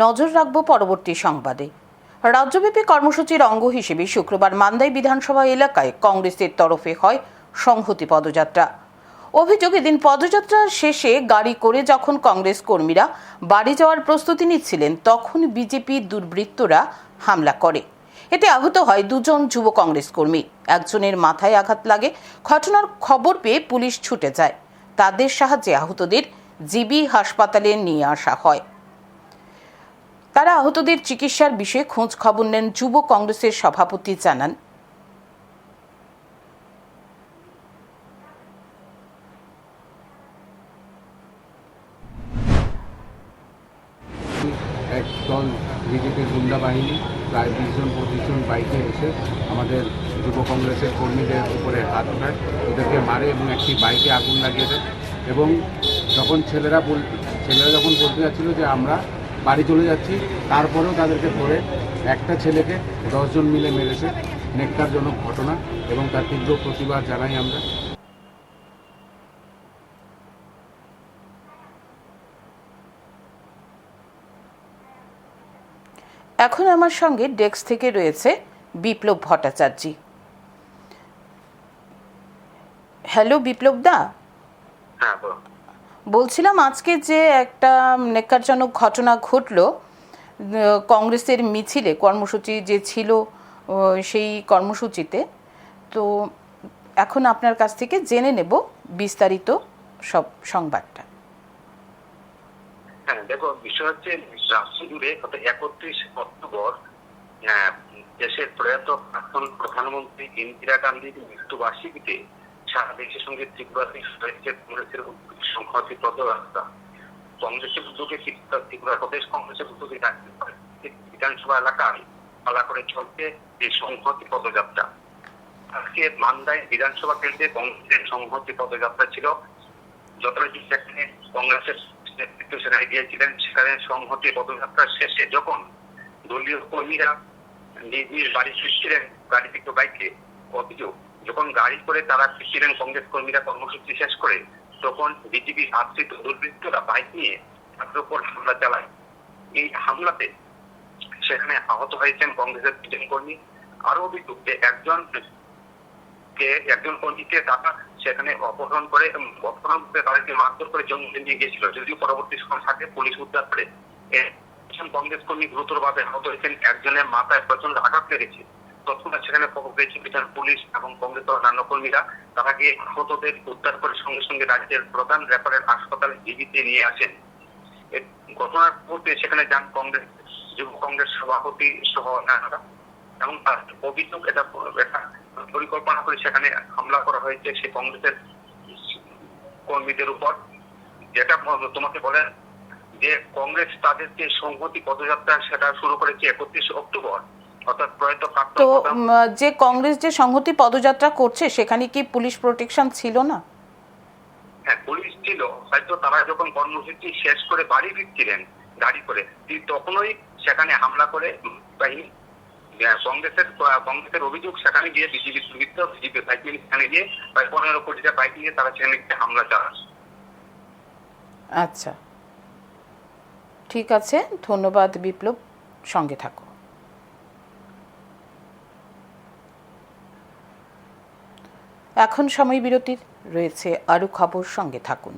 নজর রাখব পরবর্তী সংবাদে। রাজ্যব্যাপী কর্মসূচির অঙ্গ হিসেবে শুক্রবার মান্দাই বিধানসভা এলাকায় কংগ্রেসের তরফে হয় সংহতি পদযাত্রা। অভিযোগ, এদিন পদযাত্রার শেষে গাড়ি করে যখন কংগ্রেস কর্মীরা বাড়ি যাওয়ার প্রস্তুতি নিচ্ছিলেন, তখন বিজেপি দুর্বৃত্তরা হামলা করে। এতে আহত হয় দুজন যুব কংগ্রেস কর্মী। একজনের মাথায় আঘাত লাগে, ঘটনার খবর পেয়ে পুলিশ ছুটে যায়। তাদের সাহায্যে আহতদের জিবি হাসপাতালে নিয়ে আসা হয়। তারা আহতদের চিকিৎসার বিষয়ে খোঁজ খবর নেন যুব কংগ্রেসের সভাপতি জানান। এক দল বিজেপির গুন্ডা বাহিনী, প্রায় বিশ জন, পঁচিশ জন বাইকে এসে আমাদের যুব কংগ্রেসের কর্মীদের উপরে হাত ওঠায়। ওদেরকে মারে এবং একটি বাইকে আগুন লাগিয়ে দেয়। এবং যখন ছেলেরা বল ছেলেরা যখন বলতে যাচ্ছিল যে আমরা বাড়ি চলে যাচ্ছি। তারপরেও তাদেরকে ধরে একটা ছেলেকে দশজন মিলে মেরেছে। নেককারজনক ঘটনা এবং তার তীব্র প্রতিবাদ জানাই আমরা। এখন আমার সঙ্গে ডেস্ক থেকে রয়েছে বিপ্লব ভট্টাচার্য। হ্যালো বিপ্লব দা? হ্যাঁ বলো বলছিলাম আজকে যে একটা নেকারজনক ঘটনা ঘটলো কংগ্রেসের মিছিলে, কর্মসূচি যে ছিল সেই কর্মসূচিতে। তো এখন আপনার কাছ থেকে জেনে নেব বিস্তারিত সব সংবাদটা। হ্যাঁ দেখো, বিষয় হচ্ছে রাষ্ট্র জুড়ে গত একত্রিশ অক্টোবর দেশের প্রয়াত প্রাক্তন প্রধানমন্ত্রী ইন্দিরা গান্ধীর মৃত্যুবার্ষিকীতে সারা দেশের সঙ্গে ত্রিপুরাতে হয়েছে কংগ্রেসের উদ্যোগে সংহতি পদযাত্রা কংগ্রেসের উদ্যোগে ত্রিপুরা প্রদেশ কংগ্রেসের উদ্যোগে বিধানসভা এলাকায় পালা করে চলছে এই সংহতি পদযাত্রা। আজকে মান্দায় বিধানসভা কেন্দ্রে কংগ্রেসের সংহতি পদযাত্রা ছিল। যথারীতি সেখানে কংগ্রেসের নেতৃত্ব সেখানে গিয়েছিলেন সেখানে সংহতি পদযাত্রা শেষে যখন দলীয় কর্মীরা নিজ নিজ বাড়ি ফিরছিলেন গাড়ি থেকে বাইকে, অভিযোগ যখন গাড়ি করে তারা ফিরছিলেন কংগ্রেস কর্মীরা কর্মসূচি শেষ করে, তখন বিজেপি আশ্রিত দুর্বৃত্তরা বাইক নিয়ে তাদের উপর হামলা চালায়। এই হামলাতে সেখানে আহত হয়েছেন কংগ্রেসের দুজন কর্মী। আরও অভিযোগ যে একজন কে, একজন কর্মীকে তারা সেখানে অপহরণ করে অপহরণ করে তাদেরকে মারধর করে জঙ্গলে নিয়ে গিয়েছিল। যদিও পরবর্তী সময় থাকে, পুলিশ উদ্ধার করে। কংগ্রেস কর্মী গুরুতরভাবে আহত হয়েছেন, একজনের মাথায় প্রচণ্ড আঘাত লেগেছে। তৎক্ষণাৎ সেখানে খবর পেয়েছে বিধান পুলিশ এবং কংগ্রেস অন্যান্য কর্মীরা। তারা গিয়ে আহতদের উদ্ধার করে সঙ্গে সঙ্গে রাজ্যের প্রধান রেফারেল হাসপাতালে জীবিতে নিয়ে আসেন। ঘটনার পূর্বে সেখানে যান কংগ্রেস, যুব কংগ্রেস সভাপতি সহ অন্যান্যরা এবং তার অভিযোগ এটা এটা পরিকল্পনা করে সেখানে হামলা করা হয়েছে সে কংগ্রেসের কর্মীদের উপর। যেটা তোমাকে বলেন যে কংগ্রেস তাদের যে সংহতি পদযাত্রা সেটা শুরু করেছে একত্রিশ অক্টোবর। তো যে কংগ্রেস যে সংহতি পদযাত্রা করছে সেখানে কি পুলিশ প্রোটেকশন ছিল না? হ্যাঁ পুলিশ ছিল হয়তো তারা যখন কর্মসূচি শেষ করে বাড়ি ফিরছিলেন গাড়ি করে তখনই সেখানে হামলা করে বাহিনী কংগ্রেসের কংগ্রেসের অভিযোগ সেখানে গিয়ে বিজেপি দুর্বৃত্ত বিজেপি বাইক সেখানে গিয়ে প্রায় পনেরো কোটি টাকা বাইক নিয়ে তারা সেখানে গিয়ে হামলা চালায়। আচ্ছা। ঠিক আছে ধন্যবাদ বিপ্লব সঙ্গে থাকো এখন সময় বিরতির রয়েছে আরও খবর সঙ্গে থাকুন।